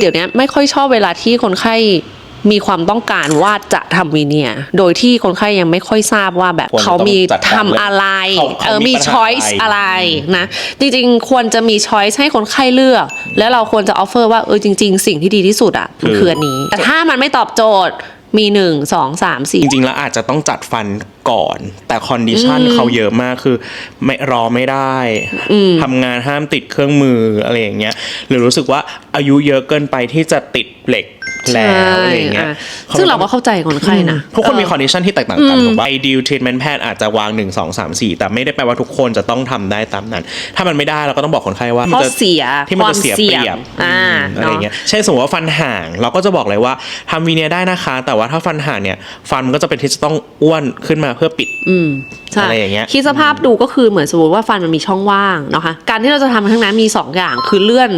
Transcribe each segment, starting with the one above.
เดี๋ยวนี้ไม่ค่อยชอบเวลาที่คนไข้มีความต้องการว่าจะทำวีเนียร์โดยที่คนไข้ยังไม่ค่อยทราบว่าแบบควรจะเขามีต้องจัดการทำอะไรเขาเขาเออมีมีปัญหาช้อยส์อะอะไรไรนะ จริงๆ ควรจะมีช้อยส์ให้คนไข้เลือก แล้วเราควรจะออฟเฟอร์ว่าเออจริง ๆ สิ่งที่ดีที่สุดอะมันคืออันนี้ แต่ถ้ามันไม่ตอบโจทย์ มีหนึ่งสองสามสี่จริงๆ แล้วอาจจะต้องจัดฟันก่อน แต่คอนดิชันเขาเยอะมากคือ ไม่รอไม่ได้ทำงานห้ามติดเครื่องมืออะไรอย่างเงี้ยหรือรู้สึกว่าอายุเยอะเกินไปที่จะติดเหล็ก แล้วอะไรอย่างเงี้ยใช่อะซึ่งเราก็เข้าใจคนไข้นะทุกคนมีเออคอนดิชันที่แตกต่างกันถูกป่ะ ideal treatment plan อาจจะวาง 1 2 3 4 แต่ไม่ได้แปลว่าทุกคนจะต้องทำได้ตามนั้น ถ้ามันไม่ได้เราก็ต้องบอกคนไข้ว่าข้อมันจะเสียที่มันจะเสียความเปเสี่ยงรียบอ่าอืมอะไรเงี้ยเช่นสมมติว่าฟันห่าง เราก็จะบอกเลยว่าทำวีเนียได้นะคะ แต่ว่าถ้าฟันห่างเนี่ยฟันมันก็จะเป็นที่จะต้องอ้วนขึ้นมาเพื่อปิดอืมใช่อะไรอย่างเงี้ยคิดสภาพดูก็คือเหมือนสมมติว่าฟันมันมีช่องว่างนะคะการที่เราจะทำทั้งนั้นมี 2 อย่างคือเลื่อน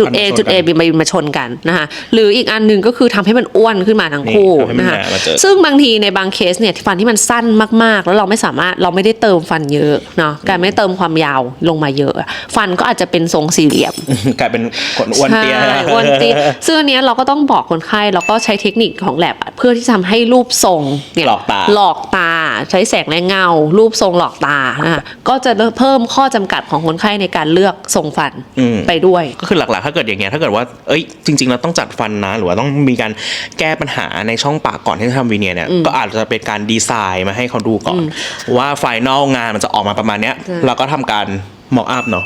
จุด A ฟันมาชนกันจุด A บินมาบินมาชนกันนะคะหรืออีกอันหนึ่งก็คือทำให้มันอ้วนขึ้นมาทั้งคู่นี่ทำให้มันนะคะหนามาเจอซึ่งบางทีในบางเคสเนี่ยฟันที่มันสั้นมากๆ แล้วเราไม่สามารถเราไม่ได้เติมฟันเยอะเนาะการไม่เติมความยาวลงมาเยอะ ฟันก็อาจจะเป็นทรงสี่เหลี่ยมกลายเป็นคนอ้วนเตี้ยใช่อ้วนเตี้ยซึ่งอันเนี้ยเราก็ต้องบอกคนไข้แล้วก็ใช้เทคนิคของแลบเพื่อที่จะทำให้รูปทรงเนี่ยหลอกตาหลอกตา ใช้แสงและเงา รูปทรงหลอกตานะคะก็จะเพิ่มข้อจำกัดของคนไข้ในการเลือกทรงฟันอืมไปด้วย ก็คือหลักๆ ถ้าเกิดอย่างเงี้ยถ้าเกิดว่าเอ้ยจริงๆเราต้องจัดฟันนะ หรือว่าต้องมีการแก้ปัญหาในช่องปากก่อนที่จะทำวีเนียร์เนี่ยก็อาจจะเป็นการดีไซน์มาให้เขาดูก่อน ว่าไฟนอลงานมันจะออกมาประมาณเนี้ยใช่แล้วก็ทำการมอกอัพเนาะ